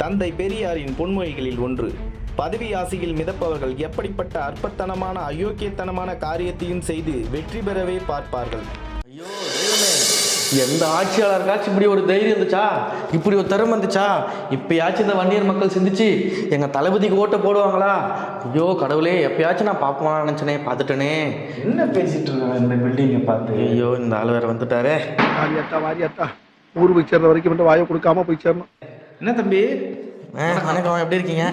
தந்தை பெரியாரின் பொன்மொழிகளில் ஒன்று பதவி ஆசையில் மிதப்பவர்கள் எப்படிப்பட்ட அற்பத்தனமான அயோக்கியத்தனமான காரியத்தையும் செய்து வெற்றி பெறவே பார்ப்பார்கள். ஐயோ எந்த ஆட்சியாளருக்காச்சும் இப்படி ஒரு தைரியம் இருந்துச்சா? இப்படி ஒரு திறமை இருந்துச்சா? இப்பயாச்சும் இந்த வன்னியர் மக்கள் சிந்திச்சு எங்கள் தளபதிக்கு ஓட்ட போடுவாங்களா? ஐயோ கடவுளே எப்பயாச்சும் நான் பார்ப்போம் நினச்சனே பார்த்துட்டனே. என்ன பேசிட்டு இருக்காங்க இந்த பில்டிங்கை பார்த்து? ஐயோ இந்த ஆள் வேற வந்துட்டாரே. வாரியாத்தா வாரியாத்தா ஊர் போய் சேர்ற வரைக்கும் மட்டும் வாயை கொடுக்காம போய் சேரணும். என்ன தம்பி? ஆ, வணக்கம் எப்படி இருக்கீங்க?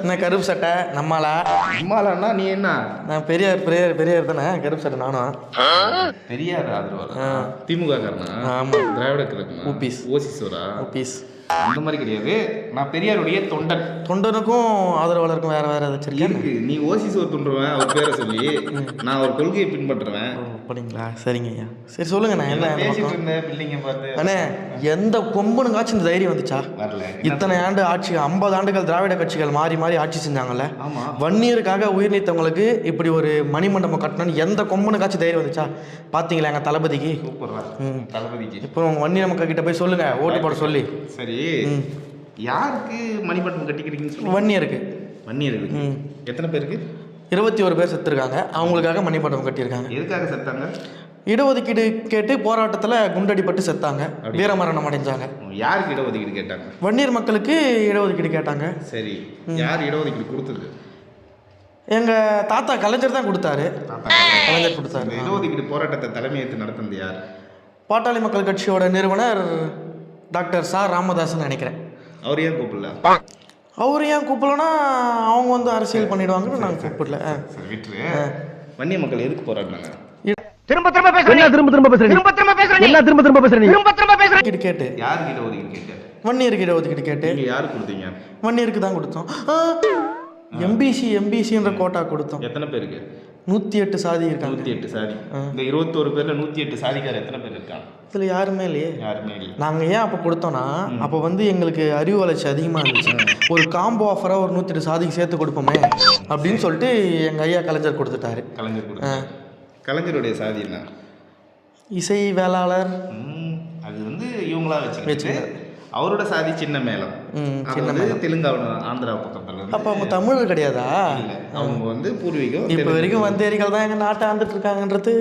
என்ன கருப்பு சட்டை நம்மளா? அம்மாலன்னா நீ என்ன? நான் பெரியார் பெரியார் பெரியார் தானே கருப்பு சட்டை நானும். பெரியார் ஆதரவாளர்? திமுக காரனா ஆமா. திராவிட கழகமா? ஊபிஸ். ஓசிசோரா பீஸ் அந்த மாதிரி கிடையாது. நான் பெரியாருடைய தொண்டன். தொண்டனுக்கும் ஆதரவாளருக்கும் வேற வேற ஏதாச்சும் இருக்கா? நீ ஓசிசோ தொண்டுருவேன் அவர் பேரை சொல்லி. நான் ஒரு கொள்கையை பின்பற்றுவேன் அப்படிங்களா? சரிங்க ஐயா. சரி சொல்லுங்க நான் என்ன பேசிட்டு? இருந்தேன் பில்டிங்கை பார்த்து. அண்ணே எந்த கொம்பனுக்காச்சும் இந்த தைரியம் வந்துச்சா? வரல. இத்தனை ஆண்டு ஆட்சி ஐம்பது ஆண்டுகள் திராவிட கட்சிகள் மாறி மாறி ஆட்சி செஞ்சாங்கல்ல? வன்னியருக்காக உயிர் நீத்தவங்களுக்கு இப்படி ஒரு மணிமண்டபம் கட்டணும்னு எந்த கொம்பனுக்காச்சும் தைரியம் வந்துச்சா? பார்த்தீங்களா எங்கள் தளபதிக்கு. தளபதிக்கு. இப்போ உங்க வன்னியர் மக்கள் கிட்ட போய் சொல்லுங்க. ஓட்டு போட சொல்லி. சரி. யாருக்கு மணிமண்டபம் கட்டிக்கிறீங்கன்னு சொல்லி வன்னியருக்கு. வன்னியர்களுக்கு ம். எத்தனை பேருக்கு? இருபத்தி ஒரு பேர் செத்துருக்காங்க. அவங்களுக்காக மணிமண்டபம் கட்டியிருக்காங்க. எதுக்காக செத்தாங்க? இடஒதுக்கீடு கேட்டு போராட்டத்தில் குண்டடிப்பட்டு செத்தாங்க. வீரமரணம் அடைஞ்சாங்க. யாருக்கு இடஒதுக்கீடு கேட்டாங்க? வன்னியர் மக்களுக்கு இடஒதுக்கீடு கேட்டாங்க. சரி. யார் இடஒதுக்கீடு கொடுத்தது? எங்கள் தாத்தா கலைஞர் தான் கொடுத்தாரு. கலைஞர் கொடுத்தாரு. இடஒதுக்கீடு போராட்டத்தை தலைமையேற்று நடத்துனது யார்? பாட்டாளி மக்கள் கட்சியோட நிறுவனர் டாக்டர் சா ராமதாஸ்னு நினைக்கிறேன். அவர் ஏன் கூப்பிடல? அவர் ஏன் கூப்பிடலன்னா அவங்க வந்து அரசியல் பண்ணிடுவாங்கன்னு நாங்கள் கூப்பிடல. சரி விட்டுரு. வன்னிய மக்கள் எதுக்கு போராடினாங்க திரும்ப திரும்ப பேசுறேன். என்ன திரும்ப திரும்ப பேசுறேன் திரும்ப திரும்ப பேசுறேன் என்ன திரும்ப திரும்ப பேசுறேன் திரும்ப திரும்ப பேசுறேன். இடஒதுக்கீடு கேட்டு. யாருக்கு இடஒதுக்கீடு கேட்டார் வன்னியருக்கு இடஒதுக்கீடு கேட்டு. நீங்க யாருக்கு கொடுத்தீங்க? வன்னியருக்கு தான் கொடுத்தோம். எம்பிசி எம்பிசின்ற கோட்டா கொடுத்தோம். எத்தனை பேருக்கு? நூற்றி எட்டு சாதி இருக்காங்க. நூத்தி எட்டு சாதி இந்த இருபத்தோரு பேர்ல நூத்தி எட்டு சாதிக்கார எத்தனை பேர் இருக்காங்க? இதில் யாருமே இல்லையே. யாருமே இல்லை. நாங்கள் ஏன் அப்போ கொடுத்தோன்னா அப்போ வந்து எங்களுக்கு அறிவு வளர்ச்சி அதிகமாக இருந்துச்சு. ஒரு காம்போ ஆஃபராக ஒரு நூற்றி எட்டு சாதிக்கு சேர்த்து கொடுப்போமே அப்படின்னு சொல்லிட்டு எங்கள் ஐயா கலைஞர் கொடுத்துட்டாரு. கலைஞர் கலைஞருடைய சாதி என்ன? இசை வேளாளர். ம், அது வந்து இவங்களா வச்சுக்கிட்டு அவரோட சாதி சின்ன மேளம். ம், அது வந்து தெலுங்கானா ஆந்திரா பக்கத்துல அப்போ அவங்க தமிழர் கிடையாதா. அவங்க வந்து பூர்வீகம் இப்போ தெலுங்கு. வரைக்கும் வந்தேரிகள் தான் எங்கள் நாட்டை ஆண்டுட்டு இருக்காங்கன்றது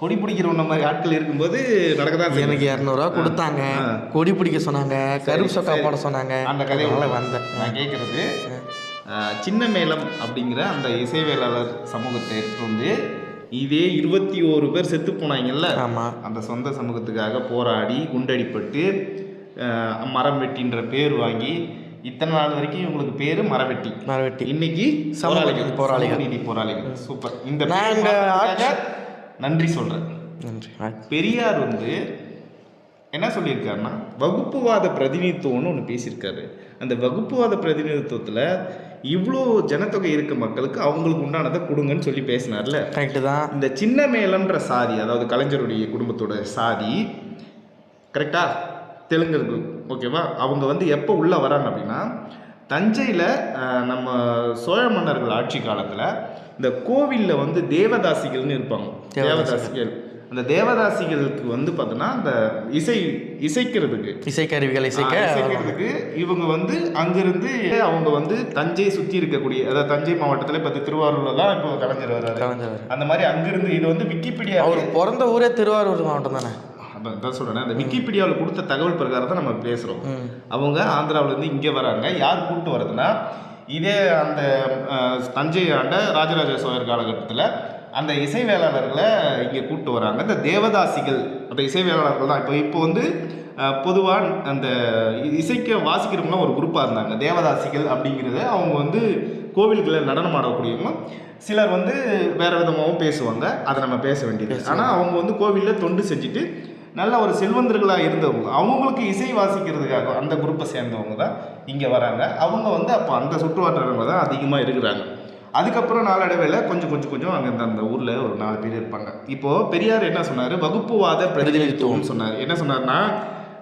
கொடி பிடிக்கிறவன மாதிரி ஆட்கள் இருக்கும்போது நடக்கதான். எனக்கு இரநூறுவா கொடுத்தாங்க. கொடி பிடிக்க சொன்னாங்க. கருப்பு சொக்கா. போட சொன்னாங்க. அந்த கதையை அதனால விட்டு வந்தேன். நான் கேட்குறது சின்ன மேளம் அப்படிங்கிற அந்த இசைவேளாளர் சமூகத்தை எடுத்துட்டு வந்து இதே இருபத்தி ஓரு பேர் செத்து போனாங்கல்ல. ஆமாம் அந்த சொந்த சமூகத்துக்காக போராடி குண்டடிப்பட்டு மரம் வெட்டின்ற பேர் வாங்கி இத்தனை நாள் வரைக்கும் இவங்களுக்கு பேரு மரவெட்டி. மரவெட்டி. இன்னைக்கு சமூக போராளிகள். நீதி போராளிகள். சூப்பர். இந்த நன்றி சொல்றேன். நன்றி. பெரியார் வந்து என்ன சொல்லியிருக்காருன்னா வகுப்புவாத பிரதிநிதித்துவம்னு ஒன்று பேசியிருக்காரு. அந்த வகுப்புவாத பிரதிநிதித்துவத்தில் இவ்வளோ ஜனத்தொகை இருக்க மக்களுக்கு அவங்களுக்கு உண்டானதை கொடுங்கன்னு சொல்லி பேசினார்ல. கரெக்டு தான். இந்த சின்ன மேளம்ன்ற சாதி அதாவது கலைஞருடைய குடும்பத்தோட சாதி கரெக்டா தெலுங்கர்கள் ஓகேவா அவங்க வந்து எப்போ உள்ளே வராங்க அப்படின்னா தஞ்சையில் நம்ம சோழ மன்னர்கள் ஆட்சி காலத்தில் இந்த கோவிலில் வந்து தேவதாசிகள்னு இருப்பாங்க. தேவதாசிகள். அந்த தேவதாசிகளுக்கு வந்து பார்த்தோன்னா அந்த இசை இசைக்கிறதுக்கு. இசைக்கருவிகள் இசைக்க இசைக்கிறதுக்கு இவங்க வந்து அங்கிருந்து அவங்க வந்து தஞ்சை சுற்றி இருக்கக்கூடிய அதாவது தஞ்சை மாவட்டத்தில் இப்போ திருவாரூரில் தான் இப்போ கலைஞர் வர்றாரு. அந்த மாதிரி அங்கிருந்து இது வந்து விக்கிபீடியா அவர் பிறந்த ஊரே திருவாரூர் மாவட்டம் தானே? அதான் தான் சொல்கிறேன் அந்த விக்கிபீடியாவில் கொடுத்த தகவல் பிரகாரம் தான் நம்ம பேசுகிறோம். அவங்க ஆந்திராவிலேருந்து இங்கே வராங்க. யார் கூப்பிட்டு வர்றதுன்னா இதே அந்த தஞ்சை ஆண்ட ராஜராஜ சோழர் காலகட்டத்தில் அந்த இசை வேளாளர்களை இங்கே கூப்பிட்டு வராங்க. இந்த தேவதாசிகள் அந்த இசை வேளாளர்கள் தான். இப்போ இப்போ வந்து பொதுவாக அந்த இசைக்க வாசிக்கிறவங்களாம் ஒரு குரூப்பாக இருந்தாங்க. தேவதாசிகள் அப்படிங்கிறது அவங்க வந்து கோவில்களில் நடனம் ஆடக்கூடியவங்க. சிலர் வந்து வேற விதமாகவும் பேசுவாங்க. அதை நம்ம பேச வேண்டியது. ஆனால் அவங்க வந்து கோவிலில் தொண்டு செஞ்சுட்டு நல்ல ஒரு செல்வந்தர்களாக இருந்தவங்க. அவங்களுக்கு இசை வாசிக்கிறதுக்காக அந்த குரூப்பை சேர்ந்தவங்க தான் இங்கே வராங்க. அவங்க வந்து அப்போ அந்த சுற்றுவட்டாரங்கள் தான் அதிகமாக இருக்கிறாங்க. அதுக்கப்புறம் நாளடைவில் கொஞ்சம் கொஞ்சம் கொஞ்சம் அங்கே அந்த அந்த ஊரில் ஒரு நாலு பேர் இருப்பாங்க. இப்போது பெரியார் என்ன சொன்னார்? வகுப்புவாத பிரதிநிதித்துவம். சொன்னார். என்ன சொன்னார்னா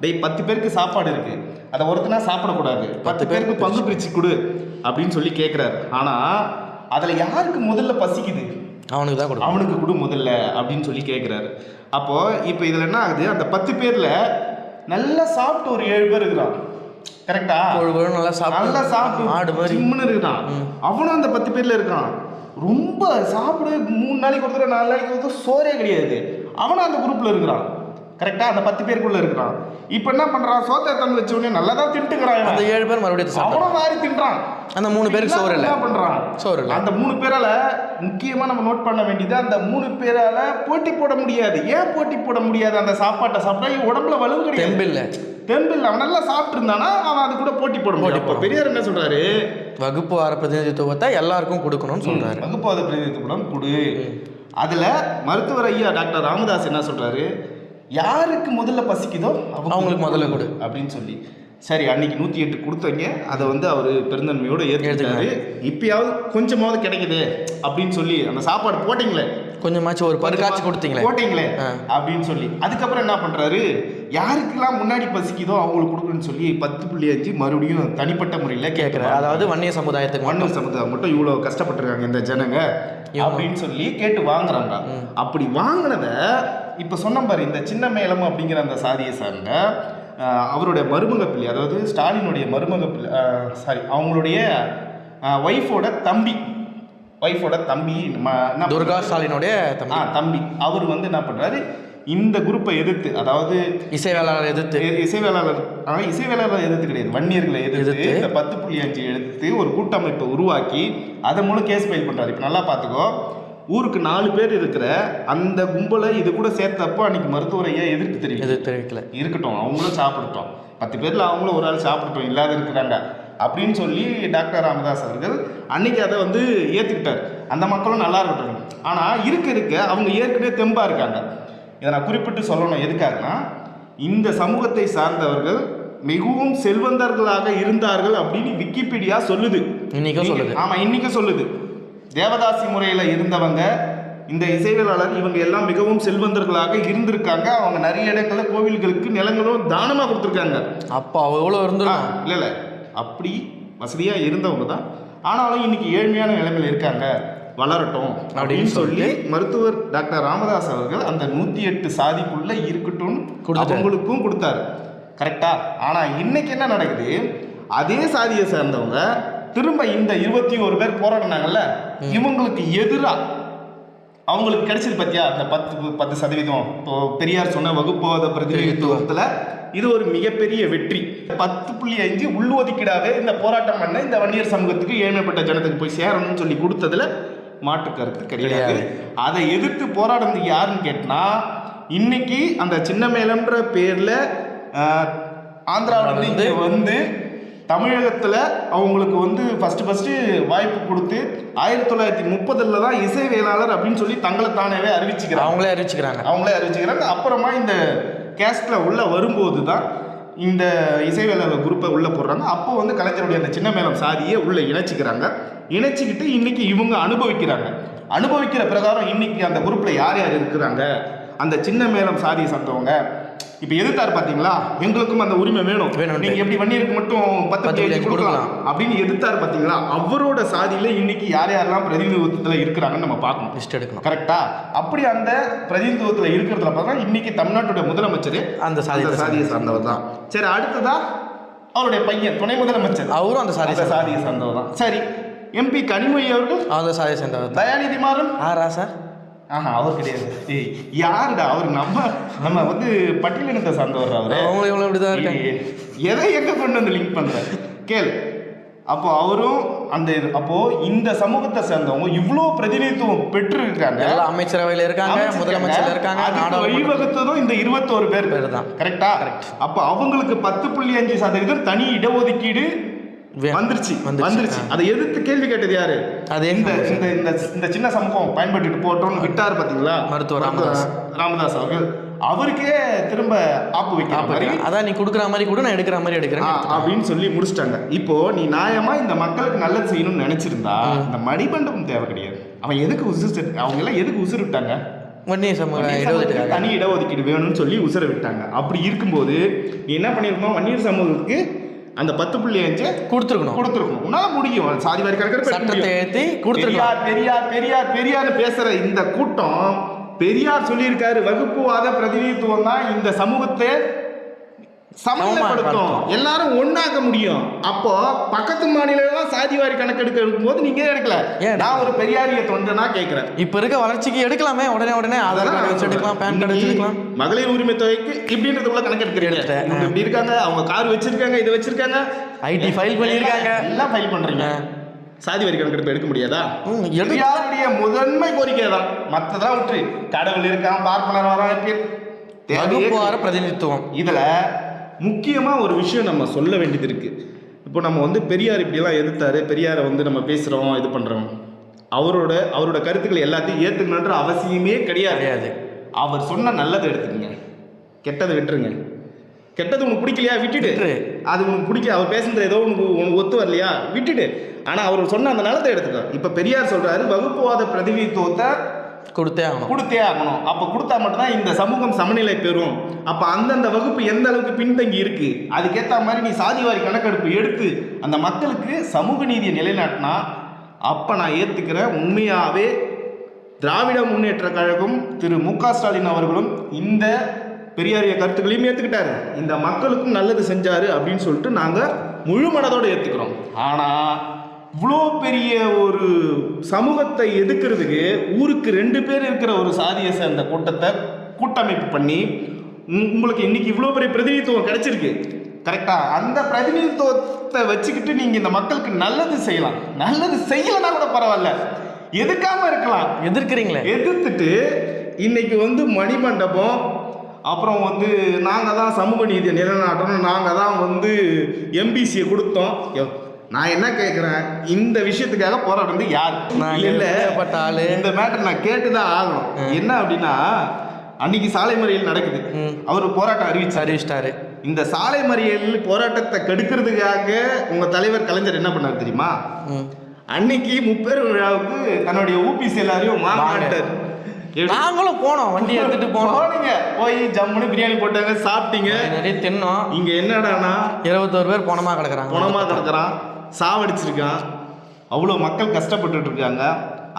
டேய் பத்து பேருக்கு சாப்பாடு இருக்கு. அதை ஒருத்தனா சாப்பிடக்கூடாது. பத்து பேருக்கு பங்கு பிரிச்சு கொடு. அப்படின்னு சொல்லி கேட்குறாரு ஆனால் அதில் யாருக்கு முதல்ல பசிக்குது? அவனுக்கு தான் கொடுக்கும் அவனுக்கு கொடு முதல்ல அப்படின்னு சொல்லி கேட்குறாரு அப்போ இப்போ இதில் என்ன ஆகுது? அந்த பத்து பேரில் நல்லா சாப்பிட்டு ஒரு ஏழு பேர் இருக்கிறான். கரெக்டா? கொழு கொழுன்னு நல்லா சாப்பிட்டு நல்லா சாப்பிட்டு ஆடு மாதிரி. ஜிம்முன்னு இருக்கான் அவனும் அந்த பத்து பேர்ல இருக்கான் ரொம்ப சாப்பிடு மூணு நாளைக்கு ஒரு தடவை நாலு நாளைக்கு ஒரு தடவை சோறே கிடையாது. அவனும் அந்த குரூப்ல இருக்கிறான். கரெக்டா? அந்த பத்து பேருக்குள்ள இருக்கிறான். இப்போ என்ன பண்றான் சோத்தை தந்து வச்ச உடனே நல்லா தான் தின்ட்டுக்கிறான் அந்த. ஏழு பேர் மறுபடியும் அவனும் மாதிரி தின்றான். அந்த மூணு பேருக்கு சோறு இல்லை. பண்றான் சோறு இல்லை. அந்த மூணு பேரால முக்கியமா நம்ம நோட் பண்ண வேண்டியது அந்த மூணு பேரால போட்டி போட முடியாது. ஏன் போட்டி போட முடியாது? அந்த சாப்பாட்டை சாப்பிட்டா உடம்புல வலு கிடையாது தெம்பு இல்லை தெம்பு இல்லை அவன் நல்லா சாப்பிட்டு இருந்தானா அவன் அது கூட போட்டி போட முடியும் அப்ப பெரியார் என்ன சொல்றாரு? வகுப்பு வார பிரதிநிதித்துவத்தை எல்லாருக்கும் கொடுக்கணும்னு சொல்றாரு. வகுப்பாத பிரதிநிதித்துவம் கொடு. அதுல மருத்துவர் ஐயா டாக்டர் ராமதாஸ் என்ன சொல்றாரு? யாருக்கு முதல்ல பசிக்குதோ அவங்களுக்கு முதல்ல கொடு. அப்படின்னு சொல்லி. சரி அன்னைக்கு நூத்தி எட்டு கொடுத்தீங்க. அதை வந்து அவர் பெருந்தன்மையோட ஏற்றுக்கிட்டாரு இப்பயாவது கொஞ்சமாவது கிடைக்குது அப்படின்னு சொல்லி அந்த சாப்பாடு போட்டீங்களே. கொஞ்சமாச்சும் ஒரு பருக்காச்சு கொடுத்தீங்களே. போட்டீங்களே. அப்படின்னு சொல்லி. அதுக்கப்புறம் என்ன பண்றாரு? யாருக்கெல்லாம் முன்னாடி பசிக்குதோ அவங்களுக்கு கொடுக்குறேன்னு சொல்லி பத்து புள்ளி அஞ்சு மறுபடியும் தனிப்பட்ட முறையில் கேட்குறாரு அதாவது வன்னிய சமுதாயத்துக்கு மன்னர் சமுதாயம் மட்டும் இவ்வளோ கஷ்டப்பட்டிருக்காங்க இந்த ஜனங்க அப்படின்னு சொல்லி கேட்டு வாங்குறாங்க. அப்படி வாங்கினத இப்போ சொன்ன பாரு இந்த சின்ன மேளம் அப்படிங்கிற அந்த சாதியை சார்ந்த அவருடைய மருமக பிள்ளை அதாவது ஸ்டாலினுடைய மருமக பிள்ளை சாரி அவங்களுடைய ஒய்ஃபோட தம்பி. ஒய்ஃபோட தம்பி துர்கா ஸ்டாலினுடைய தம்பி. அவர் வந்து என்ன பண்றாரு? இந்த குரூப்பை எதிர்த்து அதாவது இசை வேளாளர் எதிர்த்து இசைவேளாளர் ஆனால் இசைவேளாளர் எதிர்த்து கிடையாது வன்னியர்களை எதிர்த்து எதிர்த்து. இந்த பத்து புள்ளி அஞ்சு எடுத்து ஒரு கூட்டமைப்பை உருவாக்கி அதை மூலம் கேஸ் ஃபைல் பண்றாரு. இப்போ நல்லா பார்த்துக்கோ ஊருக்கு நாலு பேர் இருக்கிற அந்த கும்பலை இது கூட சேர்த்தப்போ அன்னைக்கு மருத்துவர் ஐயா எதிர்ப்பு தெரிவிக்குது எதிர்த்து தெரிவிக்கல. இருக்கட்டும் அவங்களும் சாப்பிடட்டும். பத்து பேர்ல அவங்களும் ஒரு ஆள் சாப்பிடட்டும் இல்லாத இருக்கிறாங்க. அப்படின்னு சொல்லி டாக்டர் ராமதாஸ் அவர்கள் அன்னைக்கு அதை வந்து ஏற்றுக்கிட்டார் அந்த மக்களும் நல்லா இருக்கட்டும். ஆனால் இருக்க இருக்க அவங்க ஏற்கனவே தெம்பா இருக்காங்க. இதை நான் குறிப்பிட்டு சொல்லணும். எதுக்காகனா இந்த சமூகத்தை சார்ந்தவர்கள் மிகவும் செல்வந்தர்களாக இருந்தார்கள் அப்படின்னு விக்கிபீடியா சொல்லுது. இன்னைக்கும் சொல்லுது. ஆமா இன்னைக்கு சொல்லுது. தேவதாசி முறையில இருந்தவங்க இந்த இசைவேளாளர் இவங்க எல்லாம் மிகவும் செல்வந்தர்களாக இருந்திருக்காங்க. அவங்க நிறைய இடங்கள்ல கோவில்களுக்கு நிலங்களும் தானமா கொடுத்துருக்காங்க. அப்போ எவ்வளோ இருந்திருக்கும். இல்ல இல்ல. அப்படி வசதியா இருந்தவங்க தான். ஆனாலும் இன்னைக்கு ஏழ்மையான நிலைமையில இருக்காங்க. வளரட்டும் அப்படின்னு சொல்லி மருத்துவர் டாக்டர் ராமதாஸ் அவர்கள் அந்த நூத்தி எட்டு சாதிக்குள்ள இருக்கட்டும். அவங்களுக்கும் கொடுத்தாரு. கரெக்டா? ஆனா இன்னைக்கு என்ன நடக்குது? அதே சாதியை சேர்ந்தவங்க திரும்ப இந்த இருபத்தி ஒரு பேர் போராடினாங்கல்ல? இவங்களுக்கு எதிரா? அவங்களுக்கு கிடைச்சது பத்தியா? அந்த பத்து பத்து சதவீதம். இப்போ பெரியார் சொன்ன வகுப்புவாத பிரதிநிதித்துவத்துல இது ஒரு மிகப்பெரிய வெற்றி. பத்து புள்ளி அஞ்சு உள்ஒதுக்கீடாவே இந்த போராட்டம் பண்ண இந்த வன்னியர் சமூகத்துக்கு ஏழ்மைப்பட்ட ஜனத்துக்கு போய் சேரணும்னு சொல்லி கொடுத்ததுல மாற்று கருத்து கிடையாது. அதை எதிர்த்து போராடுறது யாருன்னு கேட்டினா இன்னைக்கு அந்த சின்ன மேலன்ற பேர்ல ஆந்திராவுல இங்க வந்து தமிழகத்துல அவங்களுக்கு வந்து ஃபர்ஸ்ட் ஃபர்ஸ்ட் வாய்ப்பு கொடுத்து ஆயிரத்தி தொள்ளாயிரத்தி முப்பதுல தான் இசைவேளாளர் அப்படின்னு சொல்லி தங்களை தானவே அறிவிச்சுக்கிறாங்க. அவங்களே அறிவிச்சுக்கிறாங்க. அவங்களே அறிவிச்சுக்கிறாங்க. அப்புறமா இந்த கேஸ்ட்டில் உள்ளே வரும்போது தான் இந்த இசைவேளாளர் குரூப்பை உள்ளே போடுறாங்க. அப்போ வந்து கலைஞருடைய அந்த சின்ன மேளம் சாதியை உள்ளே இணைச்சிக்கிறாங்க. இணைச்சிக்கிட்டு இன்றைக்கி இவங்க அனுபவிக்கிறாங்க. அனுபவிக்கிற பிரகாரம் இன்றைக்கி அந்த குரூப்பில் யார் யார் இருக்கிறாங்க? அந்த சின்ன மேளம் சாதியை சார்ந்தவங்க இப்போ எதிர்த்தாரு பாத்தீங்களா? எங்களுக்கும் அந்த உரிமை வேணும். வேணும்னு. நீங்க எப்படி வன்னியருக்கு மட்டும் பத்து பேஜ் கொடுக்கலாம். அப்படின்னு எதிர்த்தாரு பாத்தீங்களா? அவரோட சாதியில இன்னைக்கு யார் யாரெல்லாம் பிரதிநிதித்துவத்துல இருக்கிறாங்கன்னு நம்ம பார்க்கணும். லிஸ்ட் எடுக்கணும். கரெக்டா? அப்படி அந்த பிரதிநிதித்துவத்துல இருக்கிறதுல பார்த்தா இன்னைக்கு தமிழ்நாட்டுடைய முதலமைச்சர் அந்த சாதியத்தை சாதியை சார்ந்தவர் தான். சரி அடுத்ததா? அவருடைய பையன் துணை முதலமைச்சர். அவரும் அந்த அந்த சாதியை சார்ந்தவர் தான். சரி எம்பி கனிமொழி அவர்கள் அந்த சாதியை சேர்ந்தவர் தயாநிதி மாறன் ஆறா சார். ஆஹா அவர் கிடையாது. ஏய் யாருடா அவர்? நம்ம நம்ம வந்து பட்டியலினத்தை சார்ந்தவர் அவரு? அவங்களும் இவங்களும் இப்படி தான் இருக்காங்க. எதை எங்க கொண்டு வந்து லிங்க் பண்ற? கேள். அப்போ அவரும் அந்த அப்போ இந்த சமூகத்தை சேர்ந்தவங்க இவ்வளோ பிரதிநிதித்துவம் பெற்று இருக்காங்க அமைச்சரவையில் இருக்காங்க முதலமைச்சர்ல இருக்காங்க வழிவகுத்ததும் இந்த இருபத்தோரு பேர். பேர் தான். கரெக்டா அப்ப அவங்களுக்கு பத்து புள்ளி அஞ்சு சதவீதம் தனி இடஒதுக்கீடு வந்துருச்சு வந்துருச்சு. அதை எதிர்த்து கேள்வி கேட்டது யாரு? அதே இந்த இந்த இந்த இந்த சின்ன சமூகம் பயன்பட்டுட்டு போட்டோம்னு விட்டார் பாத்தீங்களா? மருத்துவர் ராமதாஸ். ராமதாஸ் அவர்கள். அவருக்கே திரும்ப ஆப்பு மாதிரி. அதான் நீ கொடுக்குற மாதிரி கூட நான் எடுக்கிற மாதிரி எடுக்கிறேன் அப்படின்னு சொல்லி முடிச்சிட்டாங்க. இப்போ நீ நியாயமா இந்த மக்களுக்கு நல்லது செய்யணும்னு நினைச்சிருந்தா இந்த மணிமண்டபம் தேவை கிடையாது. அவன் எதுக்கு உசுறு அவங்க எல்லாம் எதுக்கு உசுறு விட்டாங்க? வன்னிய சமூக தனி இடஒதுக்கீடு வேணும்னு சொல்லி உசுர விட்டாங்க. அப்படி இருக்கும்போது நீ என்ன பண்ணிருக்கணும் வன்னியர் சமூகத்துக்கு அந்த பத்து புள்ளி அஞ்சு கொடுத்துருக்கணும். கொடுத்துருக்கணும். உன்னால முடியும். சாதி வாரி கணக்கு சட்டத்தை ஏற்றி கொடுத்துருக்கலாம் பெரியார் பெரியார் பெரியார் பெரியார் பேசுற இந்த கூட்டம் பெரியார் சொல்லியிருக்காரு வகுப்புவாத பிரதிநிதித்துவம் தான் இந்த சமூகத்தை சமநிலைப்படுத்தும். எல்லாரும் ஒண்ணாக்க முடியும். அப்போ பக்கத்து மாநிலம் சாதி வாரி கணக்கெடுக்க எடுக்கும்போது நீங்க எடுக்கல? நான் ஒரு பெரியாரிய தொண்டனா கேட்கிறேன் இப்ப இருக்க வளர்ச்சிக்கு எடுக்கலாமே. உடனே உடனே கார்டு வச்சு எடுக்கலாம் பேன் கார்டு எடுக்கலாம். மகளிர் உரிமை தொகைக்கு இப்படின்றதுக்குள்ள கணக்கு எடுக்கிறீங்க. எடுத்தேன். இவங்க இப்படி இருக்காங்க அவங்க கார் வச்சிருக்காங்க இது வச்சிருக்காங்க. ஐடி ஃபைல் பண்ணியிருக்காங்க. எல்லாம் ஃபைல் பண்றீங்க. சாதி வரி கணக்கெடுப்பு எடுக்க முடியாதா? பெரியாருடைய முதன்மை கோரிக்கை தான். மத்ததெல்லாம் விட்டு கடவுள் இருக்கான் பார்ப்பனர் வரான் தேவையே வகுப்புவார பிரதிநிதித்துவம். இதுல முக்கியமா ஒரு விஷயம் நம்ம சொல்ல வேண்டியது இருக்கு. இப்போ நம்ம வந்து பெரியார் இப்படியெல்லாம் எதிர்த்தாரு பெரியாரை வந்து நம்ம பேசுறோம் இது பண்றோம். அவரோட அவரோட கருத்துக்கள் எல்லாத்தையும் ஏத்துக்கணுன்ற அவசியமே கிடையாது. கிடையாது. அவர் சொன்ன நல்லதை எடுத்துக்கங்க. கெட்டதை விட்டுருங்க. கெட்டது உனக்கு பிடிக்கலையா? விட்டுடு. விட்டுரு. அது உனக்கு பிடிக்கல. அவர் பேசுனது ஏதோ உனக்கு உனக்கு ஒத்து வரலையா? விட்டுடு. ஆனா அவர் சொன்ன அந்த நல்லதை எடுத்துக்கோ. இப்ப பெரியார் சொல்றாரு வகுப்புவாத பிரதிநிதித்துவத்தை கொடுத்தே ஆகணும். கொடுத்தே ஆகணும். அப்போ கொடுத்தா மட்டும்தான் இந்த சமூகம் சமநிலை பெறும். அப்போ அந்தந்த வகுப்பு எந்த அளவுக்கு பின்தங்கி இருக்கு அதுக்கேற்ற மாதிரி நீ சாதிவாரி கணக்கெடுப்பு எடுத்து அந்த மக்களுக்கு சமூக நீதியை நிலைநாட்டினா அப்போ நான் ஏற்றுக்கிறேன் உண்மையாகவே திராவிட முன்னேற்ற கழகம் திரு மு க ஸ்டாலின் அவர்களும் இந்த பெரியாரிய கருத்துக்களையும் ஏற்றுக்கிட்டாரு இந்த மக்களுக்கும் நல்லது செஞ்சாரு அப்படின்னு சொல்லிட்டு நாங்கள் முழு மனதோடு ஏற்றுக்கிறோம் ஆனால் இவ்வளோ பெரிய ஒரு சமூகத்தை எதுக்குறதுக்கு ஊருக்கு ரெண்டு பேர் இருக்கிற ஒரு சாதியை சேர்ந்த கூட்டத்தை கூட்டமைப்பு பண்ணி உங்களுக்கு இன்னைக்கு இவ்வளோ பெரிய பிரதிநிதித்துவம் கிடைச்சிருக்கு. கரெக்டா? அந்த பிரதிநிதித்துவத்தை வச்சுக்கிட்டு நீங்க இந்த மக்களுக்கு நல்லது செய்யலாம். நல்லது செய்யலைன்னா கூட பரவாயில்ல. எதுக்காம இருக்கலாம். எதிர்க்கிறீங்களே? எதிர்த்துட்டு இன்னைக்கு வந்து மணிமண்டபம் அப்புறம் வந்து நாங்கள் தான் சமூக நீதியை நிலைநாட்டணும் நாங்கள் தான் வந்து எம்பிசியை கொடுத்தோம். நான் என்ன கேட்குறேன் இந்த விஷயத்துக்காக போராடுறது யார்? நாங்க இல்ல, ஆளு? இந்த மேட்டர் நான் கேட்டு தான் ஆகணும் என்ன அப்படின்னா அன்னைக்கு சாலை மறியல் நடக்குது. அவர் போராட்டம் அறிவிச்சார். அறிவிச்சிட்டாரு. இந்த சாலை மறியல் போராட்டத்தை கெடுக்கிறதுக்காக உங்க தலைவர் கலைஞர் என்ன பண்ணார் தெரியுமா. அன்னைக்கு முப்பெரும் விழாவுக்கு தன்னுடைய ஊபிஸ் எல்லாரையும் வாங்கிட்டார் நாங்களும் போனோம் வண்டி எடுத்துட்டு போனோம். போய் ஜம்முன்னு பிரியாணி போட்டாங்க சாப்பிட்டீங்க. நிறைய தின்னோம். இங்க என்னடானா இருபத்தோரு பேர் பணமா கிடக்குறாங்க. குணமா கிடக்குறான். சாவடிச்சிருக்கான். அவ்வளோ மக்கள் கஷ்டப்பட்டுட்டு இருக்காங்க.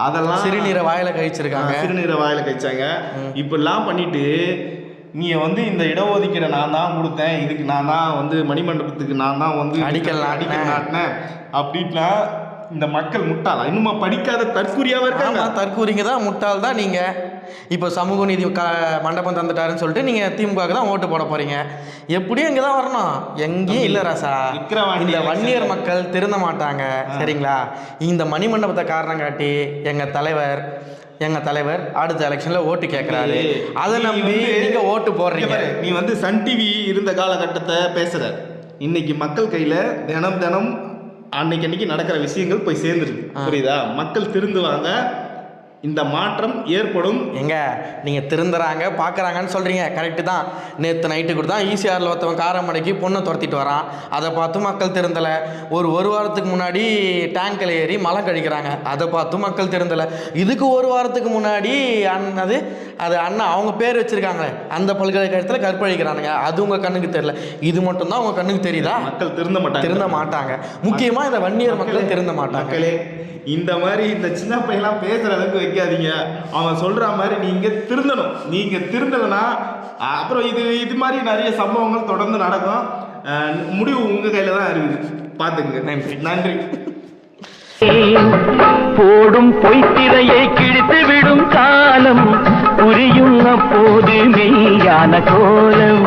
அதெல்லாம் சிறுநீரை வாயில கழிச்சிருக்காங்க. சிறுநீரை வாயில கழிச்சாங்க. இப்படிலாம் பண்ணிட்டு நீ வந்து இந்த இடஒதுக்கீடை நான் தான் கொடுத்தேன். இதுக்கு நான் தான் வந்து மணிமண்டபத்துக்கு நான் தான் வந்து அடிக்கல். அடிக்கல் நாட்டினேன். அப்படின்னா இந்த மக்கள் முட்டாளா? இன்னுமா படிக்காத தற்கூரியாவா இருக்காங்க? தற்கூரிங்க தான் முட்டாள் தான் நீங்க. இப்போ சமூக நீதி க மண்டபம் தந்துட்டாருன்னு சொல்லிட்டு நீங்க திமுக தான் ஓட்டு போட போறீங்க. எப்படியும் இங்க தான் வரணும். எங்கேயும் இல்ல ராசா. இந்த வன்னியர். மக்கள் திருந்த மாட்டாங்க சரிங்களா? இந்த மணிமண்டபத்தை காரணம் காட்டி எங்க தலைவர் எங்க தலைவர் அடுத்த எலெக்ஷன்ல ஓட்டு கேட்கறாரு அதை நம்பி நீங்க ஓட்டு போடுறீங்க. நீ வந்து சன் டிவி இருந்த காலகட்டத்தை பேசுற. இன்னைக்கு மக்கள் கையில தினம் தினம் அன்னைக்கு அன்னைக்கு நடக்கிற விஷயங்கள் போய் சேர்ந்துருக்கு. புரியுதா? மக்கள் திருந்துவாங்க இந்த மாற்றம் ஏற்படும். எங்க? நீங்க திருந்துறாங்க பார்க்கறாங்கன்னு சொல்றீங்க. கரெக்டு தான். நேற்று நைட்டு கூட தான் ஈசிஆரில் ஒருத்தவன் காரமடைக்கு பொண்ணை துரத்திட்டு வரான். அதை பார்த்து மக்கள் திருந்தலை. ஒரு ஒரு வாரத்துக்கு முன்னாடி டேங்கில் ஏறி மலை கழிக்கிறாங்க. அதை பார்த்து மக்கள் திருந்தலை. இதுக்கு ஒரு வாரத்துக்கு முன்னாடி அண்ணது அது அண்ணா அவங்க பேர் வச்சிருக்காங்களே. அந்த பல்கலைக்கழகத்தில் கற்பழிக்கிறானுங்க. அது உங்க கண்ணுக்கு தெரியல. இது மட்டும்தான் உங்க கண்ணுக்கு தெரியுதா? மக்கள் திருந்த மாட்டாங்க. திருந்த மாட்டாங்க. முக்கியமா இந்த வன்னியர் மக்கள் திருந்த மாட்டாங்க. இந்த மாதிரி இந்த சின்ன பையன்லாம் அளவுக்கு வைக்காதீங்க. அவன் சொல்ற மாதிரி நீங்க திருந்தணும். நீங்க திருந்தலைன்னா அப்புறம் இது இது மாதிரி நிறைய சம்பவங்கள் தொடர்ந்து நடக்கும். அஹ், முடிவு உங்க கையில தான் இருக்குது. பாத்துங்க நன்றி. நன்றி. போடும் பொய்த்திரையை கிழித்து விடும் காலம் புரியும் அப்போது மெய்யான கோலம்.